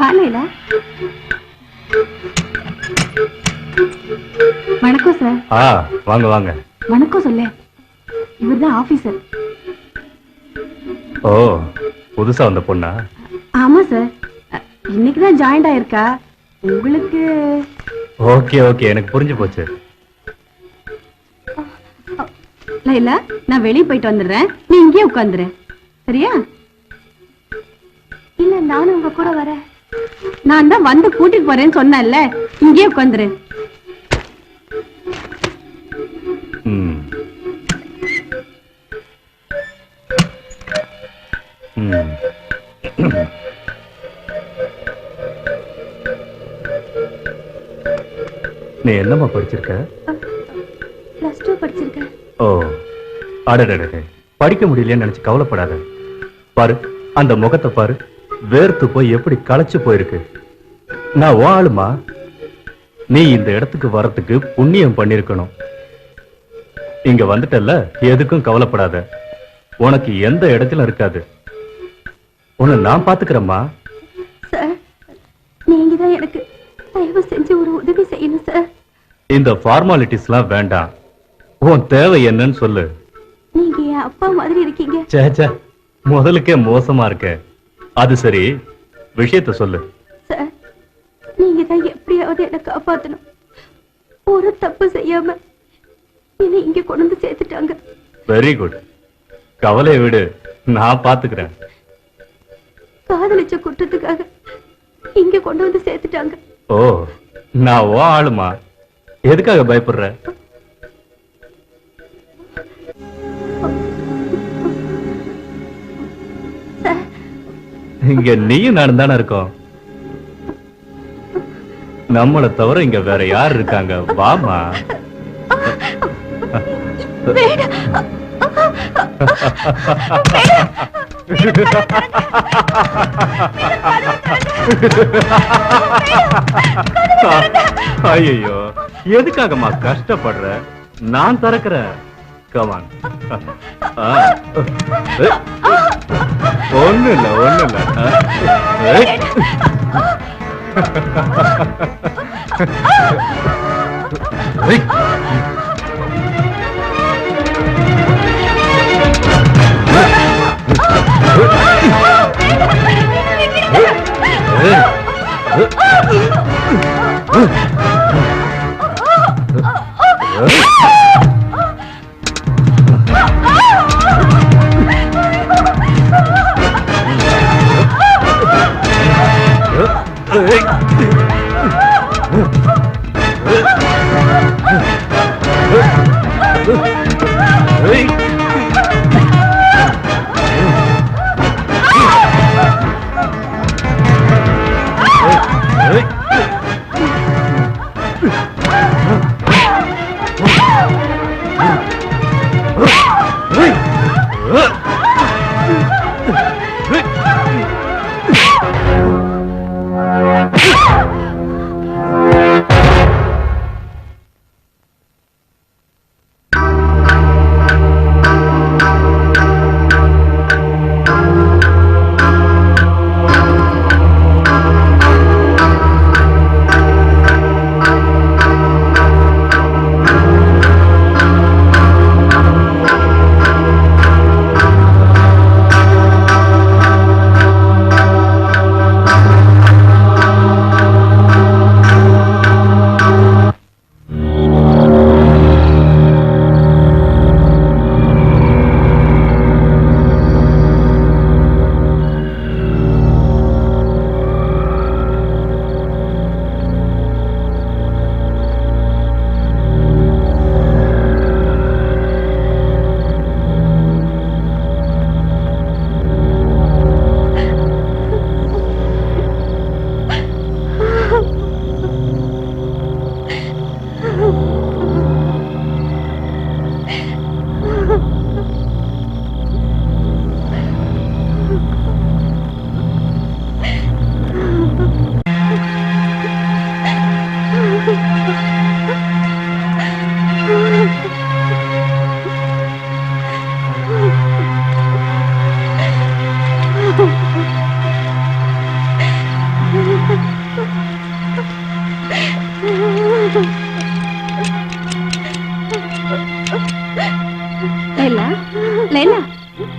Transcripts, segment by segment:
வாலையில வணக்கம் சார் ஆ வாங்க வாங்க. வணக்கம் சொல்லு. இவர்தான் ஆபீசர் ஓ புதுசா வந்த பொண்ணா? ஆமா சார் அ, இன்னைக்குதான் ஜாயின்ட் ஆயிருக்கா? உங்களுக்கு ஓகே ஓகே. எனக்கு புரிஞ்சு போச்சு. லைலா நான் வெளியே போயிட்டு வந்துடுறேன். நீ இங்கேயே உட்காந்துரு. சரியா? இல்ல நானும் உங்க கூட வரேன். நான் தான் வந்து கூட்டிட்டு போறேன்னு சொன்னேன்ல இங்கேயே உட்காந்துரு. நீ என்னம்மா படிச்சிருக்க? பிளஸ் டூ படிச்சிருக்கேன் ஓ. அடடடே படிக்க முடியலையேன்னு நினைச்சு கவலைப்படாத. பாரு அந்த முகத்தை பாரு. வேர்த்து போய் எப்படி களைச்சு போயிருக்கு? நான் உன் ஆளுமா நீ இந்த இடத்துக்கு வரத்துக்கு புண்ணியம் பண்ணிருக்கணும். இங்க வந்துட்டல்ல எதுக்கும் கவலைப்படாத. உனக்கு எந்த இடத்துல இருக்காது. உன்னை நான் பாத்துக்கிறேம்மா. நீங்க தான் எனக்கு தயவு செஞ்சு ஒரு உதவி செய்யணும் சார். இந்த ஃபார்மாலிட்டிஸ்லாம் வேண்டாம். உன் தேவை என்னன்னு சொல்லு. நீங்க என் அப்பா மாதிரி இருக்கீங்க. ச்சே ச்சே முதலுக்கே மோசமா இருக்க. அது சரி. விஷயத்த சொல்லு. சார் நீங்க தான் எப்படியாவது என்ன காப்பாத்தணும். ஒரு தப்பு செய்யாம என்னை இங்க கொண்டு வந்து சேர்த்துட்டாங்க. வெரி குட் கவலையை விடு. நான் பாத்துக்கிறேன் காதலிச்ச குற்றத்துக்காக இங்க கொண்டு வந்து சேர்த்துட்டாங்க. ஓ நான் ஓ ஆளுமா? எதுக்காக பயப்படுற? இங்க நீயும் நானும் தானே இருக்கோம். நம்மளை தவிர இங்க வேற யார் இருக்காங்க? வாமா. ஐயோ எதுக்காகம்மா கஷ்டப்படுற? நான் திறக்கிறேன். கமான் ஒண்ணு இல்ல ஒண்ணு இல்ல ஆ. thing.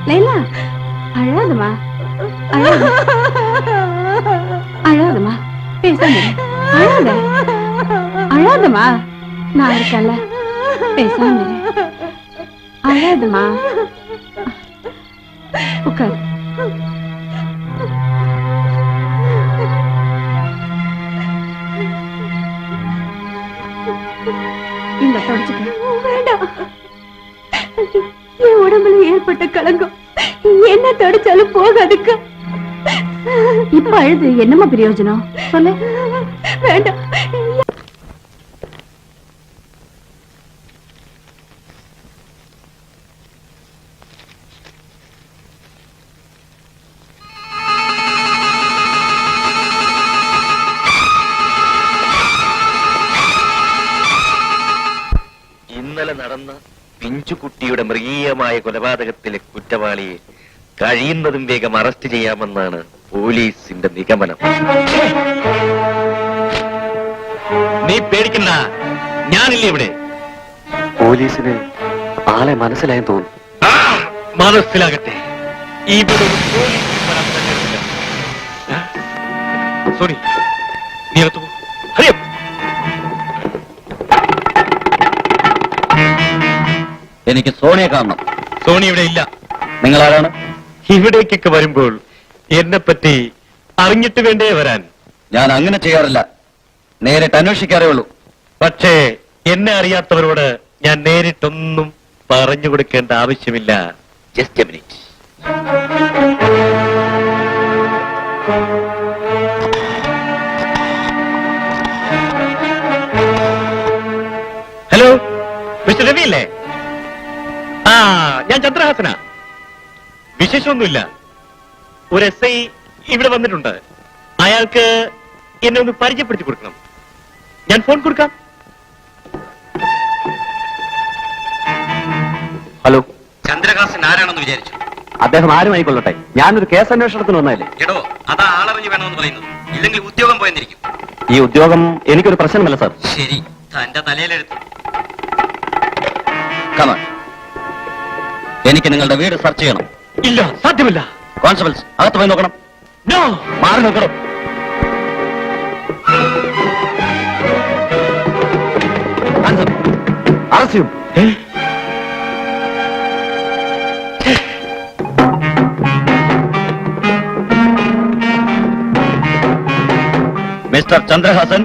லைலா அழாதமா அழாதமா பேசாம அழாத. அழாதமா நான் இருக்கல பேசாம அழாதமா உட்கார். இந்த தொடச்சுக்க. ஏற்பட்ட களங்கம் என்ன தொடச்சாலும் போகாதுக்கா இப்ப அழுது என்னமா பிரயோஜனம் சொல்லு வேண்டாம் ഇന്നലെ നടന്ന പിഞ്ചുകുട്ടിയുടെ മൃഗീയമായ കൊലപാതകത്തിലെ കുറ്റവാളിയെ കഴിയുന്നതും വേഗം അറസ്റ്റ് ചെയ്യാമെന്നാണ് പോലീസിന്റെ നിഗമനം. നീ പേടിക്കുന്ന ഞാനില്ല ഇവിടെ? പോലീസിന് ആളെ മനസ്സിലായെന്ന് തോന്നുന്നു. ആ, മനസ്സിലാകട്ടെ. ഇവിടെ ഒരു പോലീസ് വരാൻ തന്നെയില്ല. നീ അകത്ത് പോ. എനിക്ക് സോണിയെ കാണണം. സോണി ഇവിടെ ഇല്ല. നിങ്ങൾ ആരാണ് ഇവിടേക്കൊക്കെ വരുമ്പോൾ എന്നെ പറ്റി അറിഞ്ഞിട്ട് വേണ്ടേ വരാൻ? ഞാൻ അങ്ങനെ ചെയ്യാറില്ല. നേരിട്ട് അന്വേഷിക്കാറേ ഉള്ളൂ. പക്ഷേ എന്നെ അറിയാത്തവരോട് ഞാൻ നേരിട്ടൊന്നും പറഞ്ഞു കൊടുക്കേണ്ട ആവശ്യമില്ല. Just a minute hello mister Ravi അല്ലേ ആ ഞാൻ ചന്ദ്രഹാസന. വിശേഷമൊന്നുമില്ല. ഒരു എസ് ഐ ഇവിടെ വന്നിട്ടുണ്ട്. അയാൾക്ക് എന്നെ ഒന്ന് പരിചയപ്പെടുത്തി കൊടുക്കണം. ഞാൻ ഫോൺ കൊടുക്കാം. ഹലോ. ചന്ദ്രഹാസൻ ആരാണെന്ന് വിചാരിച്ചു. അദ്ദേഹം ആരും ആയിക്കൊള്ളട്ടെ ഞാനൊരു കേസ് അന്വേഷണത്തിന് വന്നതല്ലേ? എടോ അതാ ആളറിഞ്ഞു വേണമെന്ന് പറയുന്നു ഇല്ലെങ്കിൽ ഉദ്യോഗം പോയെന്നിരിക്കും. ഈ ഉദ്യോഗം എനിക്കൊരു പ്രശ്നമല്ല സാർ. ശരി തന്റെ തലയിലെടുത്തു കമൺ എനിക്ക് നിങ്ങളുടെ വീട് സെർച്ച് ചെയ്യണം. ഇല്ല സാധ്യമല്ല. കോൺസ്റ്റബിൾസ് അകത്ത് പോയി നോക്കണം. മാറി നോക്കണം അറസ്റ്റ് ചെയ്യും മിസ്റ്റർ ചന്ദ്രഹാസൻ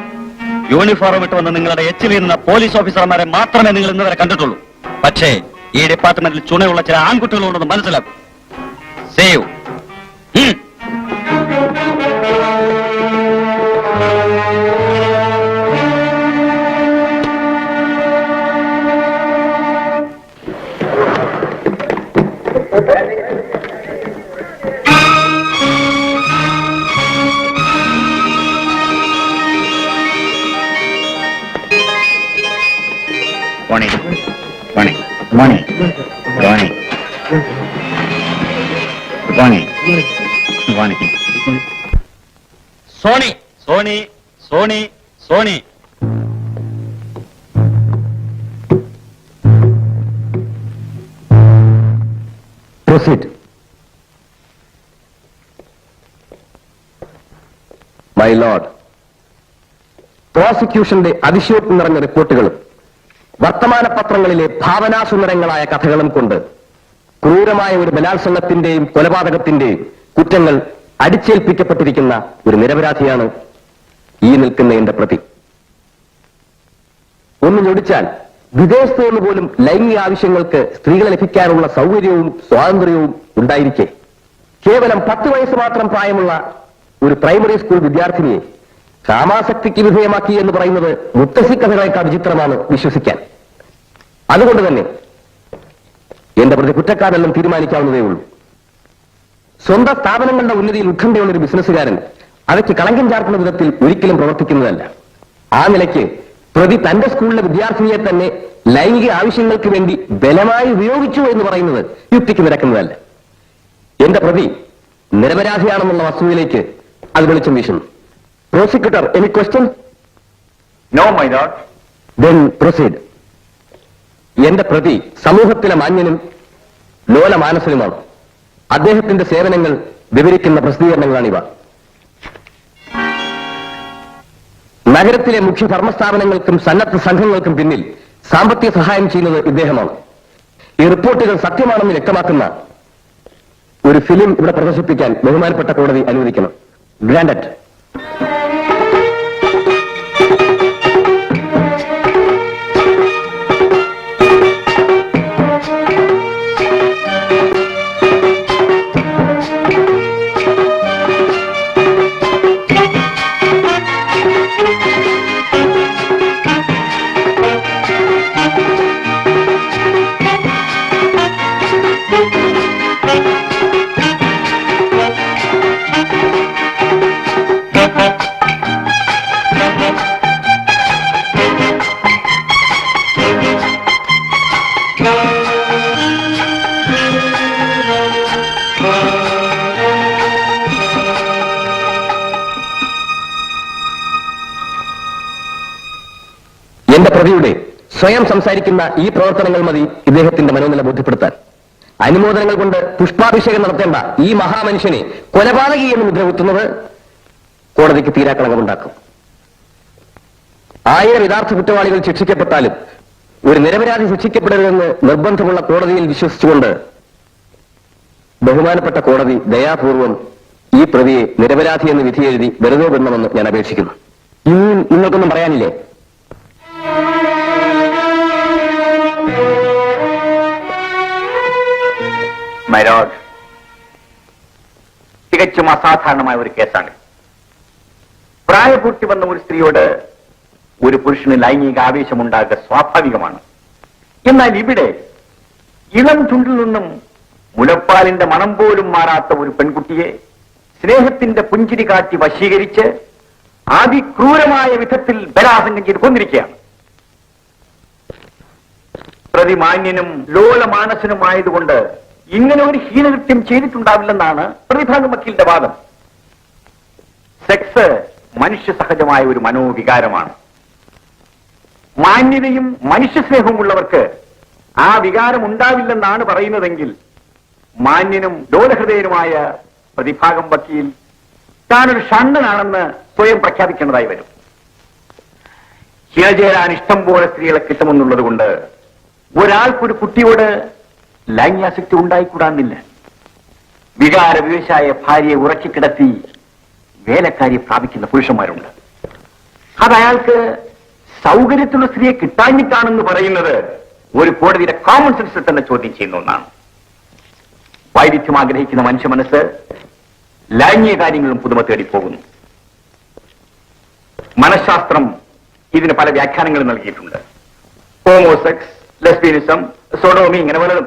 യൂണിഫോം ഇട്ട് വന്ന് നിങ്ങളുടെ എച്ചിൽ പോലീസ് ഓഫീസർമാരെ മാത്രമേ നിങ്ങൾ ഇന്നുവരെ കണ്ടിട്ടുള്ളൂ. പക്ഷേ ഈ ഡിപ്പാർട്ട്മെന്റിൽ ചുണയുള്ള ചില ആൺകുട്ടികളുണ്ടെന്ന് മനസ്സിലാക്കും save morning morning morning Soni. Soni Soni Soni. Proceed my lord പ്രോസിക്യൂഷന്റെ അതിശയോക്തി നിറഞ്ഞ റിപ്പോർട്ടുകളും വർത്തമാന പത്രങ്ങളിലെ ഭാവനാസുന്ദരങ്ങളായ കഥകളും കൊണ്ട് ക്രൂരമായ ഒരു ബലാത്സംഗത്തിന്റെയും കൊലപാതകത്തിന്റെയും കുറ്റങ്ങൾ അടിച്ചേൽപ്പിക്കപ്പെട്ടിരിക്കുന്ന ഒരു നിരപരാധിയാണ് ഈ നിൽക്കുന്ന എന്റെ പ്രതി. ഒന്ന് ഞൊടിച്ചാൽ വിദേശത്ത് നിന്ന് പോലും ലൈംഗിക ആവശ്യങ്ങൾക്ക് സ്ത്രീകളെ ലഭിക്കാനുള്ള സൗകര്യവും സ്വാതന്ത്ര്യവും ഉണ്ടായിരിക്കെ. കേവലം പത്ത് വയസ്സ് മാത്രം പ്രായമുള്ള ഒരു പ്രൈമറി സ്കൂൾ വിദ്യാർത്ഥിനിയെ കാമാസക്തിക്ക് വിധേയമാക്കി എന്ന് പറയുന്നത് മുത്തശ്ശി കഥകളേക്കാൾ വിചിത്രമാണ് വിശ്വസിക്കാൻ. അതുകൊണ്ട് തന്നെ എന്റെ പ്രതി കുറ്റക്കാരെല്ലാം തീരുമാനിക്കാവുന്നതേ ഉള്ളൂ. സ്വന്തം സ്ഥാപനങ്ങളുടെ ഉന്നതിയിൽ ഉത്കണ്ഠയുള്ള ഒരു ബിസിനസ്സുകാരൻ അവയ്ക്ക് കളങ്കം ചാർക്കുന്ന വിധത്തിൽ ഒരിക്കലും പ്രവർത്തിക്കുന്നതല്ല. ആ നിലയ്ക്ക് പ്രതി തന്റെ സ്കൂളിലെ വിദ്യാർത്ഥിനിയെ തന്നെ ലൈംഗിക ആവശ്യങ്ങൾക്ക് വേണ്ടി ബലമായി ഉപയോഗിച്ചു എന്ന് പറയുന്നത് യുക്തിക്ക് നിരക്കുന്നതല്ല. എന്റെ പ്രതി നിരപരാധിയാണെന്നുള്ള വസ്തുവിലേക്ക് അത് വെളിച്ചം വീശുന്നു. Prosecutor any question no my lord then proceed എന്റെ പ്രതി സമൂഹത്തിലെ മാന്യനും ലോലമാനസനുമാണ്. അദ്ദേഹത്തിന്റെ സേവനങ്ങൾ വിവരിക്കുന്ന പ്രസിദ്ധീകരണങ്ങളാണിവ. നഗരത്തിലെ മുഖ്യ ധർമ്മസ്ഥാപനങ്ങൾക്കും സന്നദ്ധ സംഘങ്ങൾക്കും പിന്നിൽ സാമ്പത്തിക സഹായം ചെയ്യുന്നത് ഇദ്ദേഹമാണ്. ഈ റിപ്പോർട്ടുകൾ സത്യമാണെന്ന് വ്യക്തമാക്കുന്ന ഒരു ഫിലിം ഇവിടെ പ്രദർശിപ്പിക്കാൻ ബഹുമാനപ്പെട്ട കോടതി അനുവദിക്കണം. ഗ്രാൻഡറ്റ് എന്റെ പ്രതിയുടെ സ്വയം സംസാരിക്കുന്ന ഈ പ്രവർത്തനങ്ങൾ മതി ഇദ്ദേഹത്തിന്റെ മനോനില ബോധ്യപ്പെടുത്താൻ. അനുമോദനങ്ങൾ കൊണ്ട് പുഷ്പാഭിഷേകം നടത്തേണ്ട ഈ മഹാമനുഷ്യനെ കൊലപാതകി എന്ന് മുദ്രകുത്തുന്നത് കോടതിക്ക് തീരാക്കളങ്കമുണ്ടാക്കും. ആയിരം യഥാർത്ഥ കുറ്റവാളികൾ ശിക്ഷിക്കപ്പെട്ടാലും ഒരു നിരപരാധി ശിക്ഷിക്കപ്പെടരുതെന്ന് നിർബന്ധമുള്ള കോടതിയിൽ വിശ്വസിച്ചുകൊണ്ട് ബഹുമാനപ്പെട്ട കോടതി ദയാപൂർവം ഈ പ്രതിയെ നിരപരാധി എന്ന് വിധിയെഴുതി വെറുതെ വിടണമെന്ന് ഞാൻ അപേക്ഷിക്കുന്നു. ഇനിയും നിങ്ങൾക്കൊന്നും പറയാനില്ലേ? മൈലോഡ് തികച്ചും അസാധാരണമായ ഒരു കേസാണ്. പ്രായപൂർത്തി വന്ന ഒരു സ്ത്രീയോട് ഒരു പുരുഷന് ലൈംഗിക ആവേശമുണ്ടാകുക സ്വാഭാവികമാണ്. എന്നാൽ ഇവിടെ ഇളം ചുണ്ടിൽ നിന്നും മുലപ്പാലിന്റെ മണം പോലും മാറാത്ത ഒരു പെൺകുട്ടിയെ സ്നേഹത്തിന്റെ പുഞ്ചിരി കാട്ടി വശീകരിച്ച് അതിക്രൂരമായ വിധത്തിൽ ബലാസംഗം ചെയ്ത് കൊന്നിരിക്കുകയാണ്. പ്രതിമാന്യനും ലോലമാനസനുമായതുകൊണ്ട് ഇങ്ങനെ ഒരു ഹീനകൃത്യം ചെയ്തിട്ടുണ്ടാവില്ലെന്നാണ് പ്രതിഭാഗം വക്കീലിന്റെ വാദം. സെക്സ് മനുഷ്യ സഹജമായ ഒരു മനോവികാരമാണ്. മാന്യതയും മനുഷ്യസ്നേഹവും ഉള്ളവർക്ക് ആ വികാരം ഉണ്ടാവില്ലെന്നാണ് പറയുന്നതെങ്കിൽ മാന്യനും ലോലഹൃദയനുമായ പ്രതിഭാഗം വക്കീൽ താനൊരു ഷണ്ണനാണെന്ന് സ്വയം പ്രഖ്യാപിക്കേണ്ടതായി വരും. ചേരാൻ ഇഷ്ടം പോലെ സ്ത്രീകളെ കിട്ടുമെന്നുള്ളത് കൊണ്ട് ഒരാൾക്കൊരു കുട്ടിയോട് ലൈംഗികാസക്തി ഉണ്ടായിക്കൂടാന്നില്ല വികാര വിവശായ ഭാര്യയെ ഉറക്കിക്കിടത്തി വേലക്കാരിയെ പ്രാപിക്കുന്ന പുരുഷന്മാരുണ്ട്. അത് അയാൾക്ക് സൗകര്യത്തിലുള്ള സ്ത്രീയെ കിട്ടാഞ്ഞിട്ടാണെന്ന് പറയുന്നത് ഒരു കോടതിയുടെ കോമൺ സെൻസിൽ തന്നെ ചോദ്യം ചെയ്യുന്ന ഒന്നാണ്. വൈവിധ്യം ആഗ്രഹിക്കുന്ന മനുഷ്യ മനസ്സ് ലൈംഗിക കാര്യങ്ങളും പുതുമ തേടി പോകുന്നു. മനഃശാസ്ത്രം ഇതിന് പല വ്യാഖ്യാനങ്ങളും നൽകിയിട്ടുണ്ട്. ഹോമോസെക്സ് ലെസ്ബിയനിസം സോഡോമി ഇങ്ങനെ പലതും.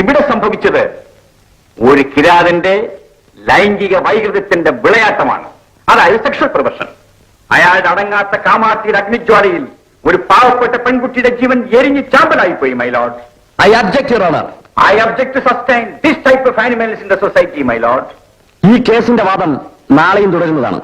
ഇവിടെ സംഭവിച്ചത് ഒരു കിരാതന്റെ ലൈംഗിക വൈകൃതത്തിന്റെ വിളയാട്ടമാണ്. അതായത് സെക്ഷൽ പ്രൊഫഷൻ അയാളുടെ അടങ്ങാത്ത കാമാത്തിയുടെ അഗ്നിജ്വാലയിൽ ഒരു പാവപ്പെട്ട പെൺകുട്ടിയുടെ ജീവൻ എരിഞ്ഞ് ചാമ്പലായി പോയി my lord I object your honour I object to sustain this type of animals in the society my lord ഈ കേസിന്റെ വാദം നാളെയും തുടരുന്നതാണ്.